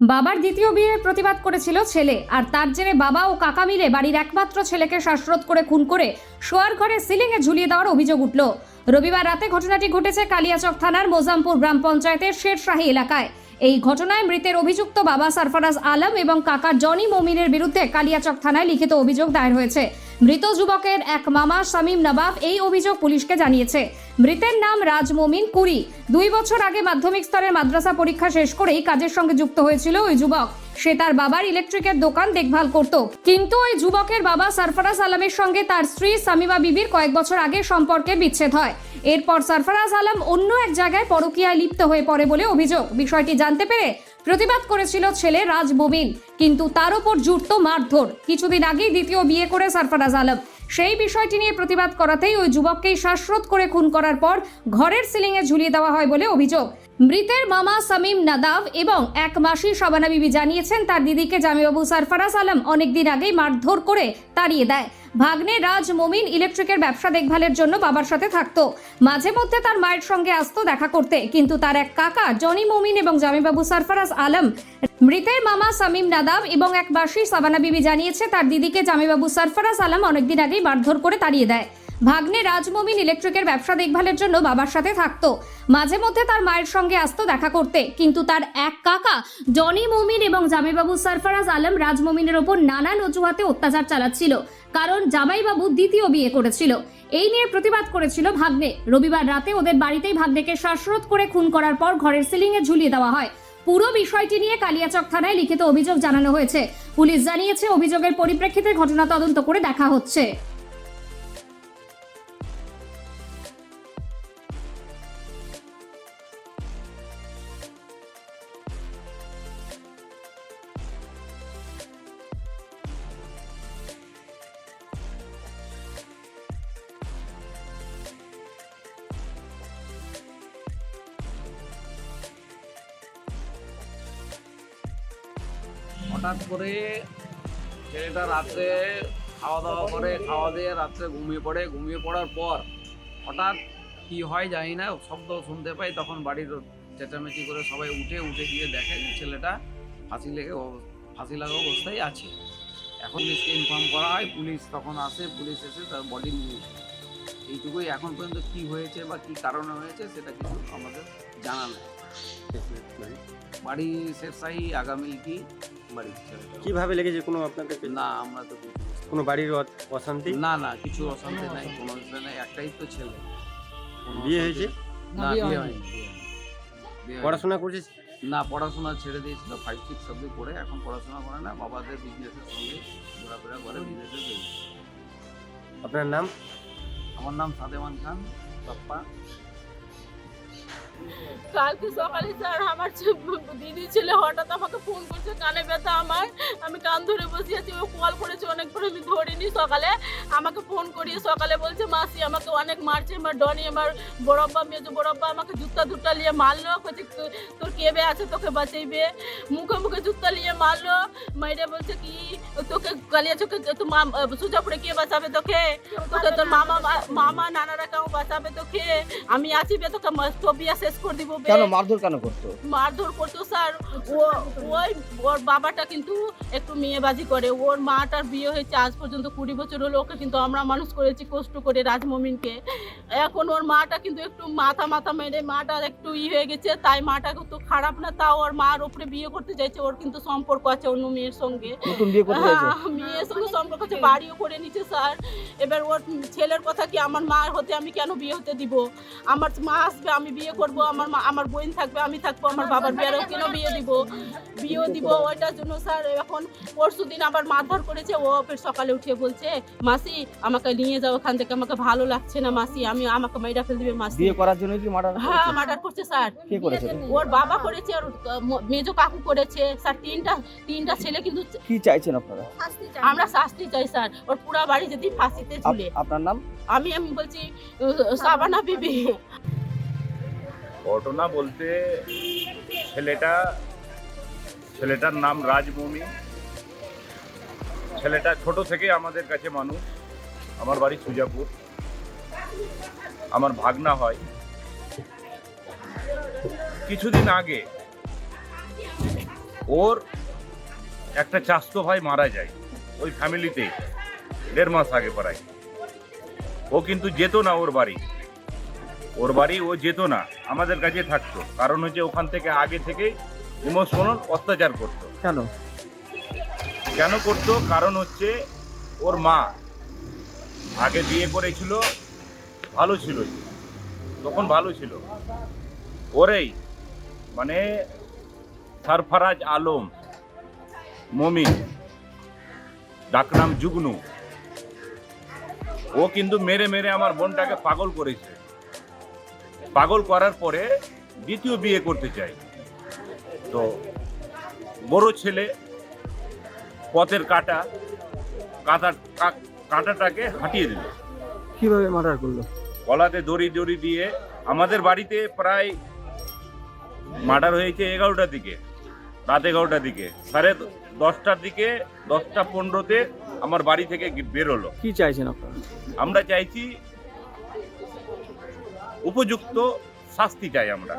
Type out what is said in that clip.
বাবার দ্বিতীয় বিয়ের প্রতিবাদ করেছিল ছেলে, আর তার জেরে বাবা ও কাকা মিলে বাড়ির একমাত্র ছেলেকে শ্বাসরোধ করে খুন করে শোয়ার ঘরে সিলিংয়ে ঝুলিয়ে দেওয়ার অভিযোগ উঠল। রবিবার রাতে ঘটনাটি ঘটেছে কালিয়াচক থানার মোজামপুর গ্রাম পঞ্চায়েতের শেরশাহী এলাকায়। এই ঘটনায় মৃতের অভিযুক্ত বাবা সারফরাজ আলম এবং কাকা জনি মমিনের বিরুদ্ধে কালিয়াচক থানায় লিখিত অভিযোগ দায়ের হয়েছে। মৃত যুবকের এক মামা শামীম নবাব এই অভিযোগ পুলিশকে জানিয়েছে। মৃতের নাম রাজ মমিন কুড়ি দুই বছর আগে মাধ্যমিক স্তরের মাদ্রাসা পরীক্ষা শেষ করেই কাজের সঙ্গে যুক্ত হয়েছিল ওই যুবক। সে তার বাবার ইলেকট্রিকের দোকান দেখভাল করত। কিন্তু ওই যুবকের বাবা সরফরাজ আলমের সঙ্গে তার স্ত্রী সামিমা বিবির কয়েক বছর আগে সম্পর্কে বিচ্ছেদ হয়। এরপর সরফরাজ আলম অন্য এক জায়গায় পরকীয়ায় লিপ্ত হয়ে পড়ে বলে অভিযোগ। বিষয়টি জানতে পেরে প্রতিবাদ করেছিল ছেলে রাজ কিন্তু তার উপর জুটত মারধর। কিছুদিন আগেই দ্বিতীয় বিয়ে করে সারফারাজ আলম। সেই বিষয়টি নিয়ে প্রতিবাদ করাতেই ওই যুবককেই শ্বাসরোধ করে খুন করার পর ঘরের সিলিংয়ে ঝুলিয়ে দেওয়া হয় বলে অভিযোগ। মৃতের মামা সামিম নাদাব এবং এক মাসি শবানা বিবি জানিয়েছেন তার দিদিকে জামিবাবু সরফরাজ আলম অনেকদিন আগেই মারধর করে তাড়িয়ে দেয়। ভাগ্নে রাজ মমিন ইলেকট্রিকের ব্যবসা দেখভালের জন্য বাবার সাথে থাকতো। মাঝে মধ্যে তার মায়ের সঙ্গে আসতো দেখা করতে, কিন্তু তার এক কাকা জনি মমিন এবং জামিবাবু সরফরাজ আলম মৃতের মামা সামিম নাদাব এবং এক বাসী সাবানা বিবি জানিয়েছে, তার দিদিকে জামিবাবু সরফরাজ আলম অনেকদিন আগেই মারধর করে তাড়িয়ে দেয়। ভাগ্নে রাজমমিন ইলেকট্রিকের ব্যবসা দেখভালের জন্য বাবার সাথে থাকতো। মাঝে মধ্যে তার মায়ের সঙ্গে আসতো দেখা করতে। কিন্তু তার এক কাকা, জনি মমিন এবং জামাইবাবু সরফরাজ আলম রাজমমিনের ওপর নানান অজুহাতে অত্যাচার চালাচ্ছিল। কারণ জামাইবাবু দ্বিতীয় বিয়ে করেছিল। এই নিয়ে প্রতিবাদ করেছিল ভাগ্নে। রবিবার রাতে ওদের বাড়িতেই ভাগ্নেকে শ্বাসরোধ করে খুন করার পর ঘরের সিলিংয়ে ঝুলিয়ে দেওয়া হয়। পুরো বিষয়টি নিয়ে কালিয়াচক থানায় লিখিত অভিযোগ জানানো হয়েছে। পুলিশ জানিয়েছে, অভিযোগের পরিপ্রেক্ষিতে ঘটনা তদন্ত করে দেখা হচ্ছে। হঠাৎ করে ছেলেটা রাত্রে খাওয়া দাওয়া করে খাওয়া দিয়ে রাত্রে ঘুমিয়ে পড়ে। ঘুমিয়ে পড়ার পর হঠাৎ কি হয় জানি না শব্দ শুনতে পাই। তখন বাড়ির চেঁচামেচি করে সবাই উঠে উঠে গিয়ে দেখে যে ছেলেটা ফাঁসি লেগে ফাঁসি লাগা অবস্থায় আছে। এখন পুলিশকে ইনফর্ম করা হয় পুলিশ তখন আসে পুলিশ এসে তার বডি নিয়ে। এইটুকুই এখন পর্যন্ত কি হয়েছে বা কি কারণে হয়েছে সেটা কিন্তু আমাদের জানা নেই। বাড়ি শেরশাহী আগামী কি ছেলেটা। কীভাবে লেগেছে কোনো আপনাদের না আমরা তো কোনো বাড়ির অ- অশান্তি? না না কিছু অশান্তি নাই কোনো নাই একটাই তো ছেলে। কোনো বিয়ে অশান্তি হয়েছে? না বিয়ে হয়নি। বিয়ে হয়নি। বিয়ে হয়নি। পড়াশোনা করছিস? না পড়াশোনা ছেড়ে দিয়েছিল ফাইভ সিক্স অব্দি করে এখন পড়াশোনা করে না বাবাদের বিজনেসের সঙ্গে ঘোরাফেরা করে চলে আপনার নাম? আমার নাম সাদেমান খান বাপ্পা। কালকে সকালে স্যার আমার দিদি ছেলে হঠাৎ আমাকে ফোন করছে, কানে ব্যথা আমার। আমি কান ধরে বসে আছি, ও কল করেছে অনেক করে আমি ধরিনি সকালে। আমাকে ফোন করিয়ে সকালে বলছে, মাসি, আমাকে অনেক মারছে, আমার ডনি, আমার বড়ব্বা, মেজো বড়ব্বা, আমাকে জুতা দুটা নিয়ে মারলো, বলছে, তোর কেবে আছে, তোকে বাঁচাইবে? মুখে মুখে জুতা নিয়ে মারলো, মাইরে বলছে, কি, তোকে কালিয়া চোখে সুজাপুরে কে বাঁচাবে তোকে? তোকে তোর মামা মামা, নানারা কেউ বাঁচাবে তোকে? আমি আছি বে, তোকে তো বিয়া শেষ করে দিব কেন? মারধর কেন করতো? মারধর করতো স্যার। ও ওই ওর বাবাটা কিন্তু একটু মেয়েবাজি করে। ওর মাটার বিয়ে হয়েছে আজ পর্যন্ত কুড়ি বছর হলো। ওকে কিন্তু আমরা মানুষ করেছি কষ্ট করে রাজমমিনকে। এখন ওর মাটা কিন্তু একটু মাথা মাথা মেরে মাটা একটু ই হয়ে গেছে। তাই মাটা তো খারাপ না তাও ওর মার উপরে বিয়ে করতে চাইছে। ওর কিন্তু সম্পর্ক আছে অন্য মেয়ের সঙ্গে। হ্যাঁ, মেয়ের সঙ্গে সম্পর্ক আছে বাড়িও করে নিচ্ছে স্যার। এবার ওর ছেলের কথা কি আমার মা হতে আমি কেন বিয়ে হতে দিব? আমার মা আসবে আমি বিয়ে করব। আমার মা আমার বোন থাকবে আমি থাকব আমার বাবার বিয়েরও কেন বিয়ে দিব? বিয়েও দিব ওইটার জন্য স্যার এখন পরশু দিন আবার মারধর করেছে ও ফের সকালে উঠে বলছে মাসি আমাকে নিয়ে যাও ওখান থেকে আমাকে ভালো লাগছে না মাসি আমি আমাকে মেয়েরা ফেল দিবে মাসি। বিয়ে করার জন্য কি মার্ডার হ্যাঁ মার্ডার করছে স্যার। কে করেছে? ওর বাবা করেছে ওর মেজো কাকু করেছে স্যার তিনটা তিনটা ছেলে কিন্তু কি চাইছেন আপনারা? আমরা শাস্তি চাই স্যার। ওর পুরা বাড়ি যদি ফাঁসিতে ঝুলে। আপনার নাম? আমি আমি বলছি সাবানা বিবি। ঘটনা বলতে ছেলেটা, ছেলেটার নাম রাজমমি ছেলেটা ছোট থেকে আমাদের কাছে মানুষ। আমার বাড়ি সুজাপুর। আমার ভাগনা হয়। কিছুদিন আগে ওর একটা চাস্তো ভাই মারা যায় ওই ফ্যামিলিতে দেড় মাস আগে প্রায়। ও কিন্তু যেত না ওর বাড়ি। ওর বাড়ি ও যেত না আমাদের কাছে থাকতো। কারণ হচ্ছে ওখান থেকে আগে থেকে ইমোশনাল অত্যাচার করতো। কেন? কেন করতো? কারণ হচ্ছে ওর মা আগে বিয়ে করেছিল ভালো ছিল। তখন ভালো ছিল। ওরেই মানে সরফরাজ আলম মমিন ডাকনাম জুগনু ও কিন্তু মেরে মেরে আমার বোনটাকে পাগল করেছে। পাগল করার পরে দ্বিতীয় বিয়ে করতে চাই। তো বড় ছেলে পথের কাটা কাঁটা কাঁটাটাকে হাঁটিয়ে দিল। কীভাবে মার্ডার করল? গলাতে দড়ি দড়ি দিয়ে আমাদের বাড়িতে প্রায় মার্ডার হয়েছে এগারোটার দিকে রাত এগারোটার দিকে। সাড়ে দশটার দিকে দশটা পনেরোতে আমার বাড়ি থেকে বেরোলো কি চাইছেন আপনারা? আমরা চাইছি উপযুক্ত শাস্তি চাই আমরা।